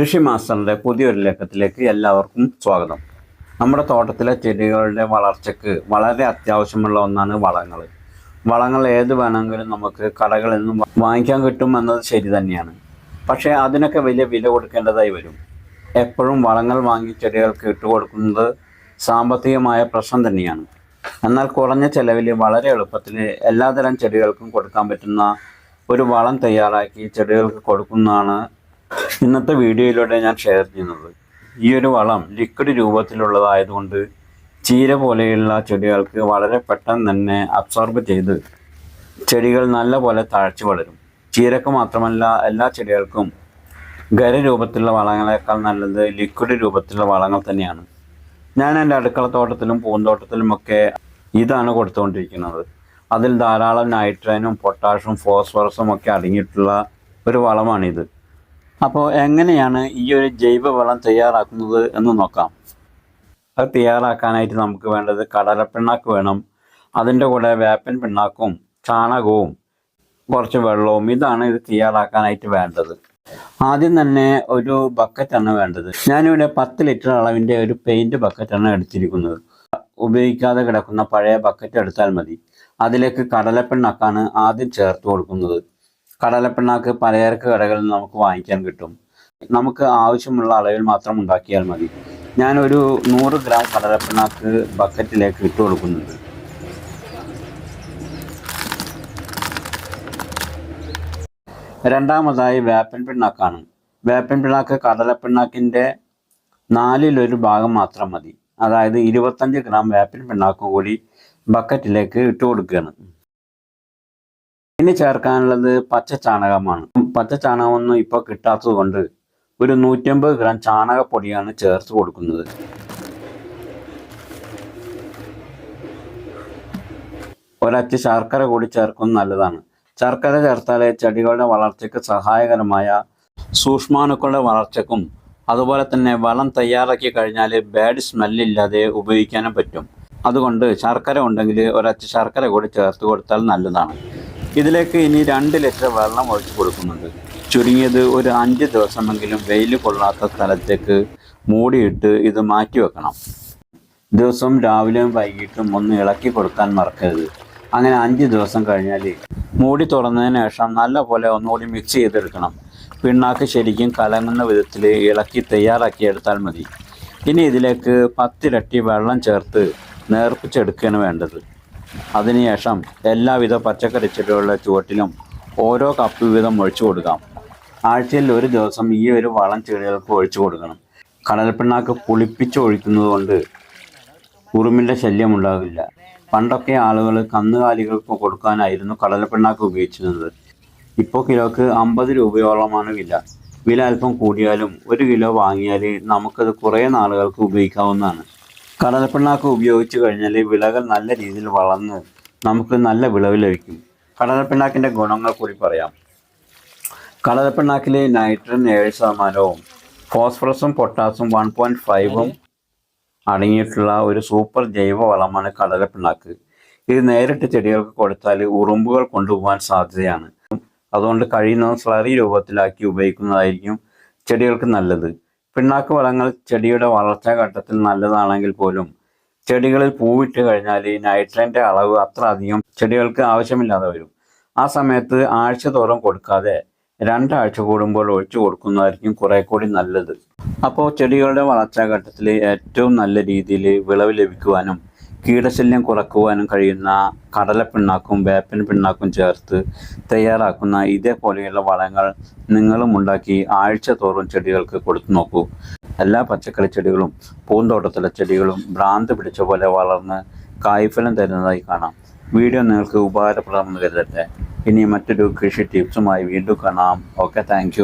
കൃഷി മാസ്റ്ററിന്റെ പുതിയൊരു ലേഖത്തിലേക്ക് എല്ലാവർക്കും സ്വാഗതം. നമ്മുടെ തോട്ടത്തിലെ ചെടികളുടെ വളർച്ചയ്ക്ക് വളരെ അത്യാവശ്യമുള്ള ഒന്നാണ് വളങ്ങൾ. വളങ്ങൾ ഏത് വേണമെങ്കിലും നമുക്ക് കടകളിൽ നിന്നും വാങ്ങിക്കാൻ കിട്ടും എന്നത് ശരി തന്നെയാണ്. പക്ഷേ അതിനൊക്കെ വലിയ വില കൊടുക്കേണ്ടതായി വരും. എപ്പോഴും വളങ്ങൾ വാങ്ങി ചെടികൾക്ക് ഇട്ടുകൊടുക്കുന്നത് സാമ്പത്തികമായ പ്രശ്നം തന്നെയാണ്. എന്നാൽ കുറഞ്ഞ ചെലവിൽ വളരെ എളുപ്പത്തിൽ എല്ലാതരം ചെടികൾക്കും കൊടുക്കാൻ പറ്റുന്ന ഒരു വളം തയ്യാറാക്കി ചെടികൾക്ക് കൊടുക്കുന്നതാണ് ഇന്നത്തെ വീഡിയോയിലൂടെ ഞാൻ ഷെയർ ചെയ്യുന്നത് ഈ ഒരു വളം ലിക്വിഡ് രൂപത്തിലുള്ളതായതുകൊണ്ട് ചീര പോലെയുള്ള ചെടികൾക്ക് വളരെ പെട്ടെന്ന് തന്നെ അബ്സോർബ് ചെയ്ത് ചെടികൾ നല്ല പോലെ താഴ്ച വളരും. ചീരക്ക് മാത്രമല്ല എല്ലാ ചെടികൾക്കും ഖര രൂപത്തിലുള്ള വളങ്ങളെക്കാൾ നല്ലത് ലിക്വിഡ് രൂപത്തിലുള്ള വളങ്ങൾ തന്നെയാണ്. ഞാൻ എന്റെ അടുക്കള തോട്ടത്തിലും പൂന്തോട്ടത്തിലുമൊക്കെ ഇതാണ് കൊടുത്തുകൊണ്ടിരിക്കുന്നത്. അതിൽ ധാരാളം നൈട്രജനും പൊട്ടാഷും ഫോസ്ഫറസും ഒക്കെ അടങ്ങിയിട്ടുള്ള ഒരു വളമാണിത്. അപ്പോൾ എങ്ങനെയാണ് ഈ ഒരു ജൈവവളം തയ്യാറാക്കുന്നത് എന്ന് നോക്കാം. അത് തയ്യാറാക്കാനായിട്ട് നമുക്ക് വേണ്ടത് കടലപ്പിണ്ണാക്ക് വേണം അതിന്റെ കൂടെ വേപ്പൻ പിണ്ണാക്കും ചാണകവും കുറച്ച് വെള്ളവും ഇതാണ് ഇത് തയ്യാറാക്കാനായിട്ട് വേണ്ടത്. ആദ്യം തന്നെ ഒരു ബക്കറ്റാണ് വേണ്ടത്. ഞാനിവിടെ പത്ത് ലിറ്റർ അളവിന്റെ ഒരു പെയിന്റ് ബക്കറ്റാണ് എടുത്തിരിക്കുന്നത്. ഉപയോഗിക്കാതെ കിടക്കുന്ന പഴയ ബക്കറ്റ് എടുത്താൽ മതി. അതിലേക്ക് കടലപ്പിണ്ണാക്കാണ് ആദ്യം ചേർത്ത് കൊടുക്കുന്നത്. കടലപ്പിണ്ണാക്ക് പലചരക്ക് കടകളിൽ നിന്ന് നമുക്ക് വാങ്ങിക്കാൻ കിട്ടും. നമുക്ക് ആവശ്യമുള്ള അളവിൽ മാത്രം ഉണ്ടാക്കിയാൽ മതി. ഞാനൊരു നൂറ് ഗ്രാം കടലപ്പിണ്ണാക്ക് ബക്കറ്റിലേക്ക് ഇട്ട് കൊടുക്കുന്നുണ്ട്. രണ്ടാമതായി വേപ്പൻ പിണ്ണാക്കാണ്. വേപ്പൻ പിണ്ണാക്ക് കടലപ്പിണ്ണാക്കിന്റെ നാലിലൊരു ഭാഗം മാത്രം മതി. അതായത് ഇരുപത്തഞ്ച് ഗ്രാം വേപ്പൻ പിണ്ണാക്ക് കൂടി ബക്കറ്റിലേക്ക് ഇട്ട് കൊടുക്കുകയാണ്. ഇനി ചേർക്കാനുള്ളത് പച്ച ചാണകമാണ്. പച്ച ചാണകമൊന്നും ഇപ്പോൾ കിട്ടാത്തത് കൊണ്ട് ഒരു നൂറ്റമ്പത് ഗ്രാം ചാണകപ്പൊടിയാണ് ചേർത്ത് കൊടുക്കുന്നത്. ഒരച്ച് ശർക്കര കൂടി ചേർക്കുന്നത് നല്ലതാണ്. ശർക്കര ചേർത്താലേ ചെടികളുടെ വളർച്ചയ്ക്ക് സഹായകരമായ സൂക്ഷ്മാണുക്കളുടെ വളർച്ചക്കും അതുപോലെ തന്നെ വളം തയ്യാറാക്കി കഴിഞ്ഞാൽ ബാഡ് സ്മെല്ലില്ലാതെ ഉപയോഗിക്കാനും പറ്റും. അതുകൊണ്ട് ശർക്കര ഉണ്ടെങ്കിൽ ഒരച്ച് ശർക്കര കൂടി ചേർത്ത് കൊടുത്താൽ നല്ലതാണ്. ഇതിലേക്ക് ഇനി രണ്ട് ലിറ്റർ വെള്ളം ഒഴിച്ചു കൊടുക്കുന്നുണ്ട്. ചുരുങ്ങിയത് ഒരു അഞ്ച് ദിവസമെങ്കിലും വെയിൽ കൊള്ളാത്ത സ്ഥലത്തേക്ക് മൂടിയിട്ട് ഇത് മാറ്റി വെക്കണം. ദിവസവും രാവിലെയും വൈകിട്ടും ഒന്ന് ഇളക്കി കൊടുക്കാൻ മറക്കരുത്. അങ്ങനെ അഞ്ച് ദിവസം കഴിഞ്ഞാൽ മൂടി തുറന്നതിന് ശേഷം നല്ല പോലെ ഒന്നുകൂടി മിക്സ് ചെയ്തെടുക്കണം. പിണ്ണാക്ക് ശരിക്കും കലങ്ങുന്ന വിധത്തിൽ ഇളക്കി തയ്യാറാക്കി എടുത്താൽ മതി. ഇനി ഇതിലേക്ക് പത്തിരട്ടി വെള്ളം ചേർത്ത് നേർപ്പിച്ചെടുക്കുകയാണ് വേണ്ടത്. അതിനുശേഷം എല്ലാവിധ പച്ചക്കറി ചെടികളുടെ ചുവട്ടിലും ഓരോ കപ്പ് വീതം ഒഴിച്ചു കൊടുക്കാം. ആഴ്ചയിൽ ഒരു ദിവസം ഈ ഒരു വളം ചെടികൾക്ക് ഒഴിച്ചു കൊടുക്കണം. കടൽപ്പിണ്ണാക്ക് പുളിപ്പിച്ച് ഒഴിക്കുന്നത് കൊണ്ട് ഉറുമിന്റെ ശല്യം ഉണ്ടാകില്ല. പണ്ടൊക്കെ ആളുകൾ കന്നുകാലികൾക്ക് കൊടുക്കാനായിരുന്നു കടലപ്പിണ്ണാക്ക് ഉപയോഗിച്ചിരുന്നത്. ഇപ്പോൾ കിലോക്ക് അമ്പത് രൂപയോളമാണ് വില. വില അല്പം കൂടിയാലും ഒരു കിലോ വാങ്ങിയാൽ നമുക്കത് കുറേ നാളുകൾക്ക് ഉപയോഗിക്കാവുന്നതാണ്. കടലപ്പിണ്ണാക്ക് ഉപയോഗിച്ച് കഴിഞ്ഞാൽ വിളകൾ നല്ല രീതിയിൽ വളർന്ന് നമുക്ക് നല്ല വിളവ് ലഭിക്കും. കടലപ്പിണ്ണാക്കിന്റെ ഗുണങ്ങൾ കൂടി പറയാം. കടലപ്പിണ്ണാക്കിൽ നൈട്രജൻ ഏഴ് ശതമാനവും ഫോസ്ഫറസും പൊട്ടാസും വൺ പോയിന്റ് ഫൈവും അടങ്ങിയിട്ടുള്ള ഒരു സൂപ്പർ ജൈവ വളമാണ് കടലപ്പിണ്ണാക്ക്. ഇത് നേരിട്ട് ചെടികൾക്ക് കൊടുത്താൽ ഉറുമ്പുകൾ കൊണ്ടുപോകാൻ സാധ്യതയാണ്. അതുകൊണ്ട് കഴിയുന്നതും സ്ലറി രൂപത്തിലാക്കി ഉപയോഗിക്കുന്നതായിരിക്കും ചെടികൾക്ക് നല്ലത്. പിണ്ണാക്ക് വളങ്ങൾ ചെടിയുടെ വളർച്ചാ ഘട്ടത്തിൽ നല്ലതാണെങ്കിൽ പോലും ചെടികളിൽ പൂവിട്ട് കഴിഞ്ഞാൽ ഈ നൈട്രജന്റെ അളവ് അത്ര അധികം ചെടികൾക്ക് ആവശ്യമില്ലാതെ വരും. ആ സമയത്ത് ആഴ്ച തോറും കൊടുക്കാതെ രണ്ടാഴ്ച കൂടുമ്പോൾ ഒഴിച്ചു കൊടുക്കുന്നതായിരിക്കും കുറെ കൂടി നല്ലത്. അപ്പോൾ ചെടികളുടെ വളർച്ചാ ഘട്ടത്തിൽ ഏറ്റവും നല്ല രീതിയിൽ വിളവ് ലഭിക്കുവാനും കീടശല്യം കുറക്കുവാനും കഴിയുന്ന കടലപ്പിണ്ണാക്കും വേപ്പൻ പിണ്ണാക്കും ചേർത്ത് തയ്യാറാക്കുന്ന ഇതേപോലെയുള്ള വളങ്ങൾ നിങ്ങളും ഉണ്ടാക്കി ആഴ്ച തോറും ചെടികൾക്ക് കൊടുത്തു നോക്കൂ. എല്ലാ പച്ചക്കറി ചെടികളും പൂന്തോട്ടത്തിലെ ചെടികളും ഭ്രാന്ത് പിടിച്ച പോലെ വളർന്ന് കായ്ഫലം തരുന്നതായി കാണാം. വീഡിയോ നിങ്ങൾക്ക് ഉപകാരപ്രദമെന്ന് കരുതട്ടെ. ഇനി മറ്റൊരു കൃഷി ടിപ്സുമായി വീണ്ടും കാണാം. Okay thank